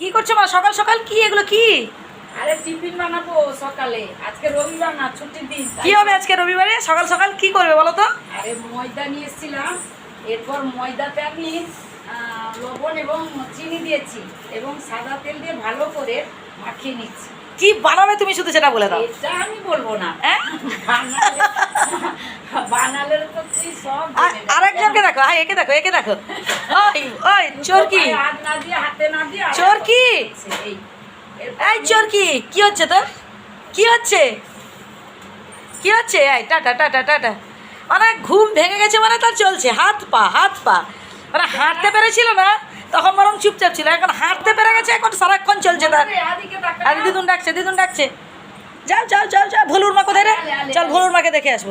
কি করছ মা? সকাল সকাল কি? এগুলো কি? আরে টিফিন বানাবো সকালে। আজকে রবিবার না ছুটির দিন কি হবে আজকে রবিবারে? সকাল সকাল কি করবে বলো তো? আরে ময়দা নিয়ে এসেছিলাম। এরপর ময়দাতে আমি লবণ এবং চিনি দিয়েছি এবং সাদা তেল দিয়ে ভালো করে মাখিয়ে নিচ্ছি। কি বানাবে তুমি শুধু সেটা বলে দাও। এটা আমি বলব না। হ্যাঁ? বানালে তো তুই সব। আরেকজনকে দেখো হ্যাঁ একে দেখো একে দেখো। ওই ওই চোর কি হাত না দিয়ে হাতে না দিয়ে আর চোর কি? এই। এরপর এই চোর কি কি হচ্ছে তোর? কি হচ্ছে? কি হচ্ছে? এই টাটা টাটা টাটা। মানে ঘুম ভেঙে গেছে মানে তার চলছে। হাত পা হাত পা। মানে হাঁটতে পেরেছিল না? তখন বরং চুপচাপ ছিল। এখন হাঁটতে পেরে গেছে এখন সারাক্ষণ চলছে তার আরে, দিদুন ডাকছে দিদুন ডাকছে। যাও যাও যাও যাও ভুলুর মা কোথায় রে চল ভুলুর মাকে দেখে আসব।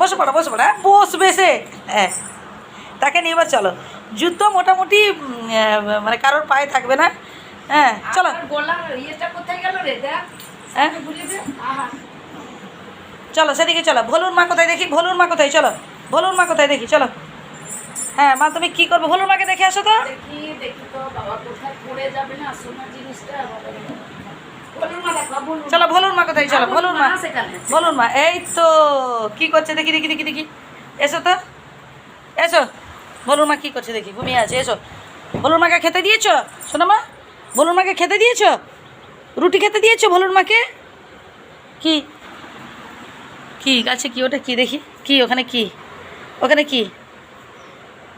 বসে পড়ো বসে পড়ো হ্যাঁ বসবে সে। হ্যাঁ তাকে নিয়ে এবার চলো। জুতো মোটামুটি মানে কারোর পায়ে থাকবে না। হ্যাঁ চলো। হ্যাঁ? চলো সেদিকে চলো। ভলুর মা কোথায় দেখি? ভলুর মা কোথায়? চলো। ভলুর মা কোথায় দেখি? চলো। হ্যাঁ মা তুমি কি করবে? ভলুর মাকে দেখে আসো তো। বলুন। চলো ভলুর মা কোথায়? চলো ভলুর মা ভলুর মা। এই তো কি করছে? দেখি দেখি দেখি দেখি। এসো তো। এসো। ভলুর মা কি করছে? দেখি ঘুমিয়ে আছে। এসো। ভলুর মাকে খেতে দিয়েছ? শোনো মা ভলুর মাকে খেতে দিয়েছ? রুটি খেতে দিয়েছ ভলুর মাকে? কি? কি? আছে কি? ওটা কি? দেখি। কি? ওখানে কি? ওখানে কি?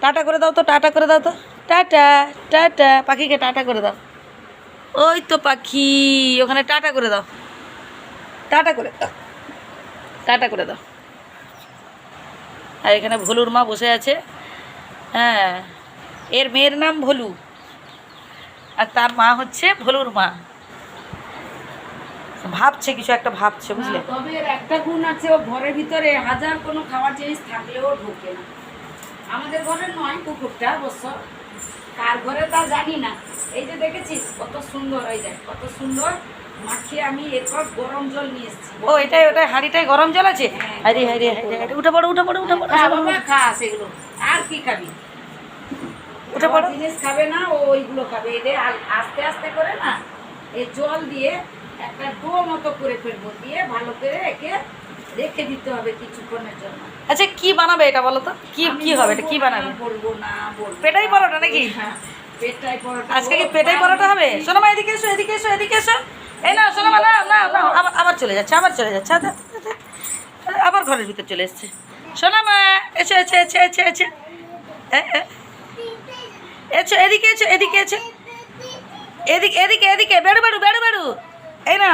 টাটা করে দাও তো টাটা করে দাও তো। Tata tata. পাখিকে টাটা করে দাও। ওই তো পাখি ওখানে টাটা করে দাও। টাটা করে দাও। টাটা করে দাও। আর এখানে ভলুর মা বসে আছে। হ্যাঁ এর মেয়ের নাম ভলু। আর তার মা হচ্ছে ভলুর মা। ভাবছে কিছু একটা ভাবছে বুঝলে? তবে একটা গুণ আছে ও ঘরের ভিতরে হাজার কোনো খাবার জিনিস থাকলেও ঢোকে না। আমাদের ঘরে নয় কুকুরটা অবশ্য কার ঘরে তা জানি না। এই যে দেখেছিস কত সুন্দর এই দেখ কত সুন্দর মাখিয়ে আমি এরপর গরম জল নিয়ে এসেছি। ও এটাই ওটাই হাঁড়িটাই গরম জল আছে? হ্যাঁ। আরে হারে হারে হারে উঠে পড়ো উঠে পড়ো উঠে পড়ো খা বাবা খা সেগুলো। আর কি খাবি? উঠে পড়ো। জিনিস খাবে না ও ওইগুলো খাবে। এদের আস্তে আস্তে করে না এই জল দিয়ে একটা ডো মতো করে ফেলব দিয়ে ভালো করে একে রেখে দিতে হবে কিছুক্ষণের জন্য আচ্ছা কি বানাবে এটা বলো তো কি কি হবে এটা কি বানাবে বলব না বলব পেটাই। পরোটা নাকি? হ্যাঁ, পেটাই পরোটা আজকে কি পেটাই পরোটা হবে। শোনো মা এদিকে এসো এদিকে এসো এদিকে এসো এই না শোনো মা না না আবার আবার চলে যাচ্ছে আবার চলে যাচ্ছে আচ্ছা, আচ্ছা, আচ্ছা। আবার ঘরের ভিতর চলে এসছে শোনো মা এসো এসো এসো এসো এসো। এসো এদিকে এসো এদিকে এসো এদিকে এদিকে এদিকে বেড়ু বেড়ু বেড়ু বেড়ু এই না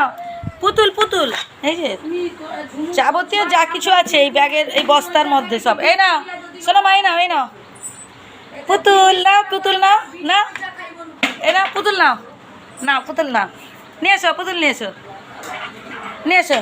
পুতুল পুতুল। এই যে, যাবতীয় যা কিছু আছে এই ব্যাগের, এই বস্তার মধ্যে সব। এই না শোনো মা না এই না পুতুল না পুতুল না না এ না। পুতুল নাও। না পুতুল না নিয়ে এসো, পুতুল নিয়ে এসো। নিয়ে এসো।